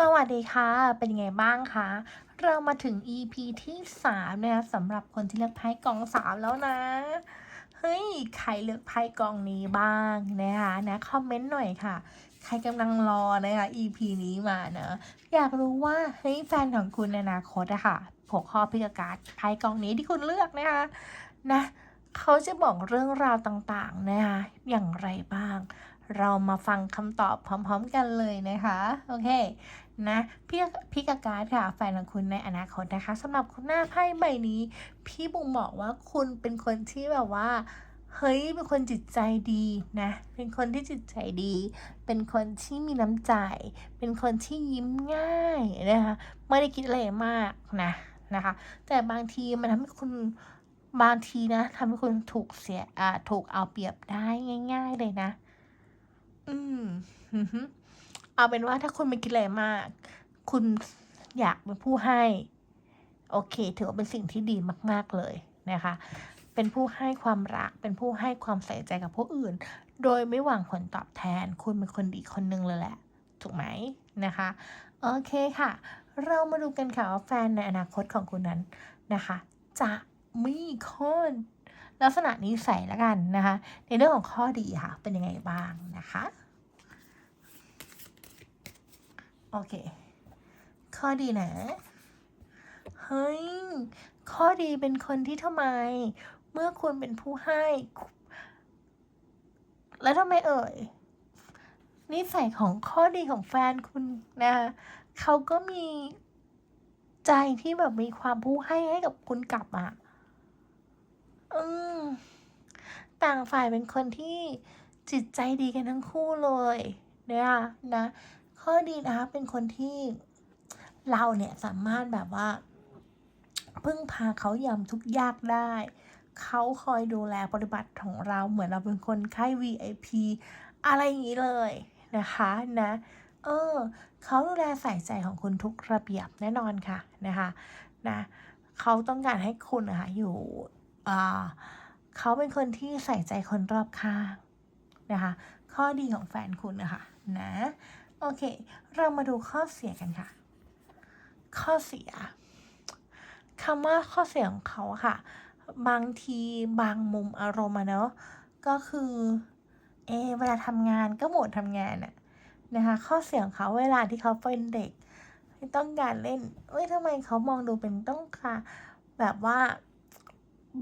สวัสดีค่ะ เป็นยังไงบ้างคะ เรามาถึง EP ที่3นะคะสำหรับคนที่เลือกไพ่กองสามแล้วนะ เฮ้ย ใครเลือกไพ่กองนี้บ้างนะคะนะคอมเมนต์หน่อยค่ะ ใครกำลังรอนะคะ EP นี้มานะ อยากรู้ว่า เฮ้ย แฟนของคุณในอนาคตอะค่ะหัวข้อพิกการไพ่กองนี้ที่คุณเลือกนะคะ นะเขาจะบอกเรื่องราวต่างๆนะคะ อย่างไรบ้าง เรามาฟังคำตอบพร้อม ๆ กันเลยนะคะ โอเค นะพี่พี่กากาศค่ะแฟนของคุณในอนาคตนะคะสำหรับคุณหน้าไพ่ใบนี้ พี่บุ๋มบอกว่าคุณเป็นคนที่แบบว่าเฮ้ยเป็นคนจิตใจดีนะ เป็นคนที่จิตใจดี เป็นคนที่มีน้ำใจ เป็นคนที่ยิ้มง่ายนะคะ ไม่ได้คิดอะไรมากนะนะคะ แต่บางทีมันทำให้คุณบางทีนะทำให้คุณถูกเสียอ่าถูกเอาเปรียบได้ง่าย ๆเลยนะ อืมอือฮึ เอาเป็นว่าถ้าคุณไม่คิดอะไรมาก คุณอยากเป็นผู้ให้ โอเค ถือว่าเป็นสิ่งที่ดีมาก ๆเลยนะคะ เป็นผู้ให้ความรัก เป็นผู้ให้ความใส่ใจกับผู้อื่น โดยไม่หวังผลตอบแทน คุณเป็นคนดีคนหนึ่งเลยแหละ ถูกไหมนะคะ โอเคค่ะ เรามาดูกันค่ะว่าแฟนในอนาคตของคุณนั้นนะคะ จะมีคนลักษณะนิสัยแล้วกันนะคะ ในเรื่องของข้อดีค่ะ เป็นยังไงบ้างนะคะ โอเค ข้อดีนะ เฮ้ย ข้อดีเป็นคนที่ทำไม เมื่อคุณเป็นผู้ให้ แล้วทำไมเอ่ย นิสัยของข้อดีของแฟนคุณนะคะเขาก็มีใจที่แบบมีความผู้ให้ให้กับคุณกลับอะอืมต่างฝ่ายเป็นคนที่จิตใจดีกันทั้งคู่เลยเนะคะนะ ข้อดีนะคะเป็นคนที่เราเนี่ยสามารถแบบว่า พึ่งพาเขายามทุกยากได้ เขาคอยดูแลปฏิบัติของเราเหมือนเราเป็นคนไข้ VIP อะไรอย่างนี้เลยนะคะนะเออเขาดูแลใส่ใจของคุณทุกระเบียบแน่นอนค่ะนะคะนะเขาต้องการให้คุณนะคะอยู่อ่าเขาเป็นคนที่ใส่ใจคนรอบข้างนะคะ ข้อดีของแฟนคุณนะคะนะ โอเค เรามาดูข้อเสียกันค่ะ ข้อเสียคำว่าข้อเสียของเขาค่ะ บางทีบางมุมอารมณ์อะเนาะก็คือเอเวลาทำงานก็โหมดทำงานอะนะคะข้อเสียของเขาเวลาที่เขาเป็นเด็กต้องการเล่นเอ้ยทำไมเขามองดูเป็นต้องค่ะแบบว่า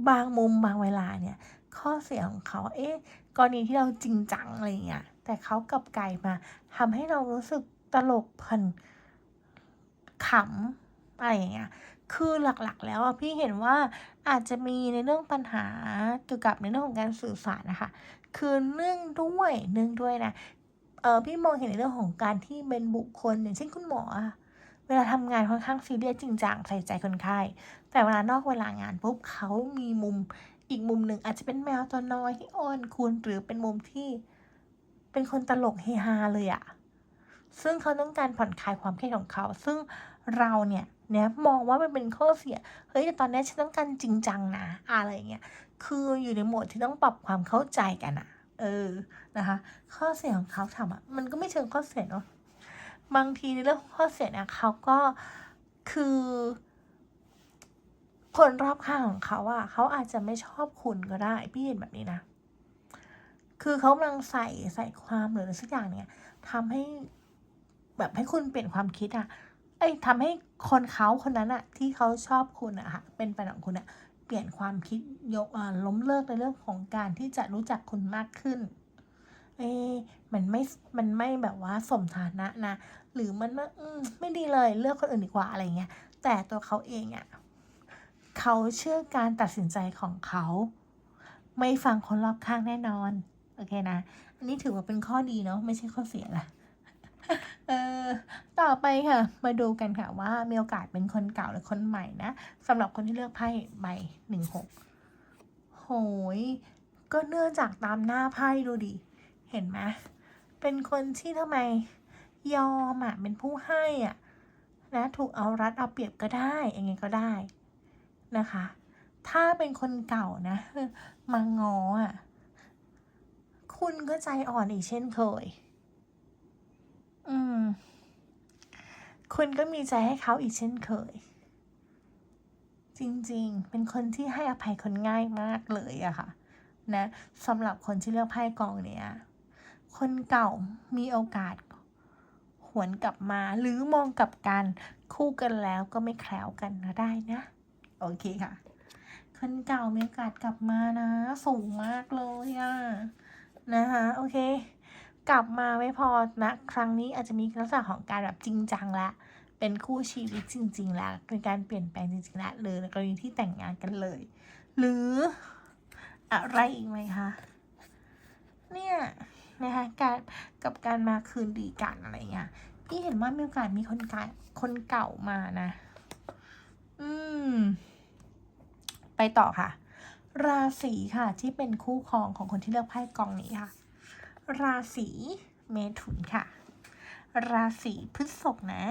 บางมุมบางเวลาเนี่ย ข้อเสียของเขาเอ๊ะกรณีที่เราจริงจังอะไรเงี้ย แต่เขากลับไกลมาทำให้เรารู้สึกตลกเพลินขำอะไรอย่างเงี้ยคือหลักๆ แล้วอะพี่เห็นว่าอาจจะมีในเรื่องปัญหาเกี่ยวกับในเรื่องของการสื่อสารนะคะ คือเนื่องด้วยเนื่องด้วยนะเออพี่มองเห็นในเรื่องของการที่เป็นบุคคลอย่างเช่นคุณหมอเวลาทำงานค่อนข้างซีเรียสจริงจังใส่ใจคนไข้ แต่เวลานอกเวลางานปุ๊บเขามีมุมอีกมุมหนึ่งอาจจะเป็นแมวตัวน้อยที่อ้อนคุณหรือเป็นมุมที่ เป็นคนตลกเฮฮาเลยอะซึ่งเขาต้องการผ่อนคลายความเครียดของเขา ซึ่งเราเนี่ยเนี่ยมองว่ามันเป็นข้อเสีย เฮ้ยแต่ตอนนี้ฉันต้องการจริงจังนะอะไรเงี้ย คืออยู่ในโหมดที่ต้องปรับความเข้าใจกันอะเออ นะคะ ข้อเสียของเขาทำอะมันก็ไม่เชิงข้อเสียเนาะ บางทีในเรื่องข้อเสียเนี่ยเขาก็คือ คนรอบข้างของเขาอะเขาอาจจะไม่ชอบคุณก็ได้ พี่เห็นแบบนี้นะ คือเขากำลังใส่ใส่ความหรืออะไรสักอย่างเนี่ยทำให้แบบให้คุณเปลี่ยนความคิดอะไอ้ทำให้คนเขาคนนั้นอะที่เขาชอบคุณอะค่ะเป็นแฟนของคุณอะเปลี่ยนความคิดยกอ่ล้มเลิกในเรื่องของการที่จะรู้จักคุณมากขึ้นเอ๊ะมันไม่ มันไม่แบบว่าสมฐานะนะ หรือมันว่าอืมไม่ดีเลยเลือกคนอื่นดีกว่าอะไรเงี้ย แต่ตัวเขาเองอะ่ะเขาเชื่อการตัดสินใจของเขา ไม่ฟังคนรอบข้างแน่นอน โอเคนะ อันนี้ถือว่าเป็นข้อดีเนาะไม่ใช่ข้อเสียละเออต่อไปค่ะ มาดูกันค่ะว่ามีโอกาสเป็นคนเก่าหรือคนใหม่นะสำหรับคนที่เลือกไพ่ใบหนึ่งหกโหย ก็เนื่องจากตามหน้าไพ่ดูดิ เห็นไหมเป็นคนที่ทำไมยอมอะ เป็นผู้ให้อะนะถูกเอารัดเอาเปรียบก็ได้ยังไงก็ได้นะคะ ถ้าเป็นคนเก่านะ มางออะ คุณก็ใจอ่อนอีกเช่นเคย อืม คุณก็มีใจให้เขาอีกเช่นเคย จริงๆ เป็นคนที่ให้อภัยคนง่ายมากเลยอะค่ะ นะสำหรับคนที่เลือกไพ่กองเนี้ย คนเก่ามีโอกาสหวนกลับมาหรือมองกลับกันคู่กันแล้วก็ไม่แคล้วกันก็ได้นะ โอเคค่ะคนเก่ามีโอกาสกลับมานะ สูงมากเลยอะ นะคะโอเค กลับมาไม่พอนะ ครั้งนี้อาจจะมีลักษณะของการแบบจริงจังละเป็นคู่ชีวิตจริง ๆ แล้วเป็นการเปลี่ยนแปลงจริงๆแล้วหรือกรณีที่แต่งงานกันเลย หรืออะไรอีกไหมคะเนี่ยนะคะการกับการมาคืนดีกันอะไรเงี้ยพี่เห็นว่ามีโอกาสมีคนเก่าคนเก่ามานะ อืม ไปต่อค่ะ ราศีค่ะที่เป็นคู่ครองของคนที่เลือกไพ่กองนี้ค่ะ ราศีเมถุนค่ะ ราศีพฤษภนะ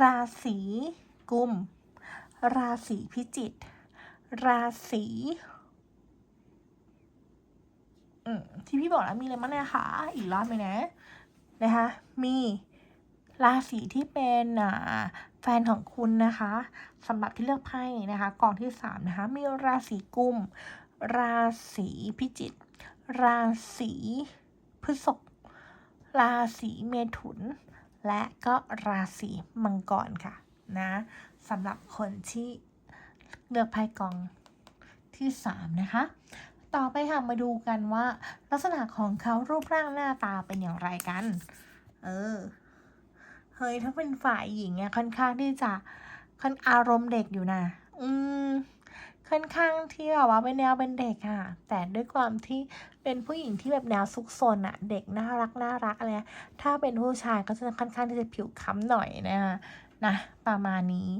ราศีกุม ราศีพิจิกราศีอืมที่พี่บอกแล้วมีอะไรบ้างนะคะอีกรอบเลยนะนะคะมี ราศีที่เป็นแฟนของคุณนะคะสำหรับที่เลือกไพ่นะคะกองที่สามนะคะมีราศีกุม ราศีพิจิกราศีพฤษภราศีเมถุน และก็ราศีมังกรค่ะนะสำหรับคนที่เลือกไพ่กองที่สามนะคะ ต่อไปค่ะมาดูกันว่า ลักษณะของเขารูปร่างหน้าตาเป็นอย่างไรกัน เออ เฮ้ยถ้าเป็นฝ่ายหญิงเนี่ยค่อนข้างที่จะค่อนอารมณ์เด็กอยู่นะ อืม ค่อนข้างที่แบบว่าเป็นแนวเป็นเด็กค่ะ แต่ด้วยความที่เป็นผู้หญิงที่แบบแนวซุกซนอะเด็กน่ารักน่ารักอะไร ถ้าเป็นผู้ชายก็จะค่อนข้างที่จะผิวค้ำหน่อยนะคะนะ ประมาณนี้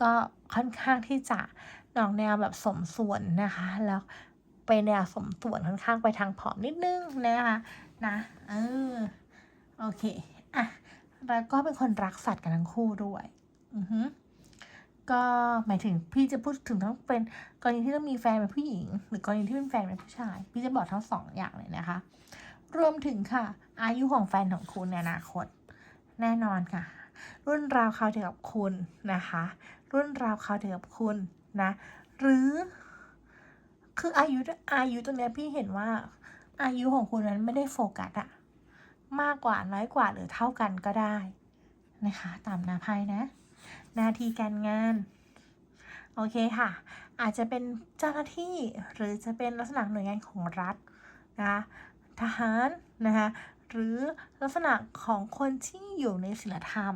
ก็ค่อนข้างที่จะนอกแนวแบบสมส่วนนะคะ แล้วไปแนวสมส่วนค่อนข้างไปทางผอมนิดนึงนะคะ นะ เออ โอเค อะ แล้วก็เป็นคนรักสัตว์กันทั้งคู่ด้วย อือฮึก็หมายถึงพี่จะพูดถึงทั้งเป็นกรณีที่ต้องมีแฟนเป็นผู้หญิง หรือกรณีที่เป็นแฟนเป็นผู้ชาย พี่จะบอกทั้งสองอย่างเลยนะคะ รวมถึงค่ะ อายุของแฟนของคุณในอนาคต แน่นอนค่ะ รุ่นราวคราวเดียวกับคุณนะคะ รุ่นราวคราวเดียวกับคุณนะ หรือคืออายุอายุตรงนี้พี่เห็นว่าอายุของคุณนั้นไม่ได้โฟกัสอะ มากกว่าน้อยกว่าหรือเท่ากันก็ได้นะคะ ตามหนาไพ่นะ หน้าที่การงาน โอเคค่ะ อาจจะเป็นเจ้าหน้าที่หรือจะเป็นลักษณะหน่วยงานของรัฐนะคะทหารนะคะหรือลักษณะของคนที่อยู่ในศีลธรรม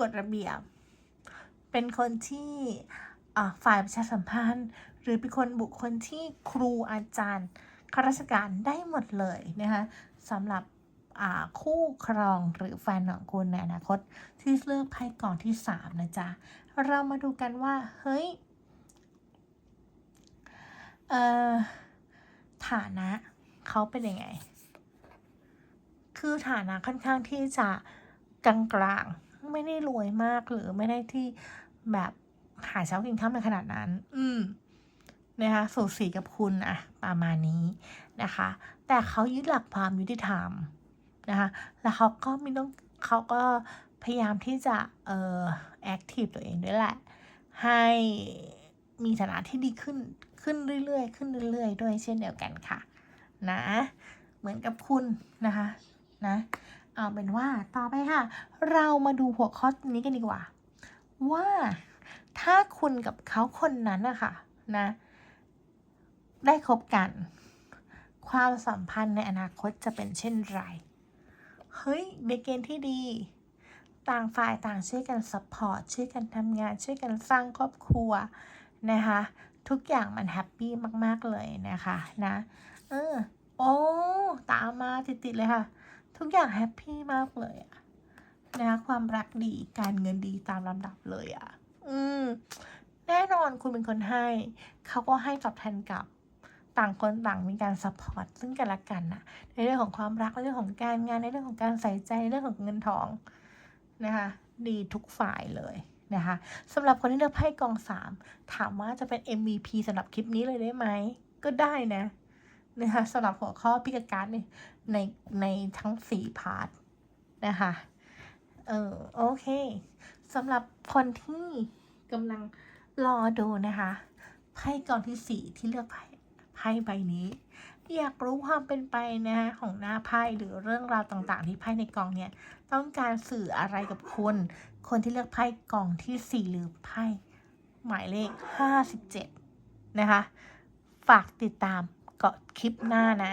กฎระเบียบ เป็นคนที่ฝ่ายประชาสัมพันธ์ หรือเป็นคนบุคคลที่ครูอาจารย์ข้าราชการได้หมดเลยนะคะสำหรับ คู่ครองหรือแฟนของคุณในอนาคต ที่เลือกไพ่กองที่สามนะจ๊ะ เรามาดูกันว่า เฮ้ยเอ่อฐานะเขาเป็นยังไง คือฐานะค่อนข้างที่จะกลางๆ ไม่ได้รวยมากหรือไม่ได้ที่แบบหาเช้ากินข้ามในขนาดนั้น อืมนะคะสูสีกับคุณอะประมาณนี้นะคะ แต่เขายึดหลักความยุติธรรม นะคะแล้วเขาก็มีต้องเขาก็พยายามที่จะเอ่อแอคทีฟตัวเองด้วยแหละ ให้มีฐานะที่ดีขึ้นขึ้นเรื่อยๆ ขึ้นเรื่อยๆ ด้วยเช่นเดียวกันค่ะ นะ เหมือนกับคุณนะคะนะเอาเป็นว่าต่อไปค่ะ เรามาดูหัวข้อนี้กันดีกว่า ว่าถ้าคุณกับเขาคนนั้นนะคะนะ ได้คบกัน ความสัมพันธ์ในอนาคตจะเป็นเช่นไร เฮ้ยเบเกณฑ์ที่ดี ต่างฝ่ายต่างช่วยกันซัพพอร์ตช่วยกันทำงาน ช่วยกันสร้างครอบครัวนะคะทุกอย่างมันแฮปปี้มาก ๆ เลยนะคะนะเออโอ้ตามมาติด ๆ เลยค่ะ ทุกอย่างแฮปปี้มากเลยอะนะคะความรักดีการเงินดีตามลำดับเลยอะอืมแน่นอนคุณเป็นคนให้ เขาก็ให้ตอบแทนกลับ ต่างคนต่างมีการซัพพอร์ตซึ่งกันและกันนะในเรื่องของความรักในเรื่องของการงานในเรื่องของการใส่ใจในเรื่องของเงินทองนะคะดีทุกฝ่ายเลยนะคะสำหรับคนที่เลือกไพ่กองสามถามว่าจะเป็น MVP สำหรับคลิปนี้เลยได้ไหมก็ได้นะนะคะสำหรับหัวข้อพิกการในในในทั้งสี่พาร์ทนะคะเออโอเคสำหรับคนที่กำลังรอดูนะคะไพ่กองที่สี่ที่เลือกไพ่ ไพ่ใบนี้อยากรู้ความเป็นไปนะฮะของหน้าไพ่หรือเรื่องราวต่างๆ ที่ไพ่ในกองเนี่ยต้องการสื่ออะไรกับคุณ คนที่เลือกไพ่กองที่สี่หรือไพ่หมายเลข 57 นะคะ ฝากติดตามเกาะคลิปหน้านะ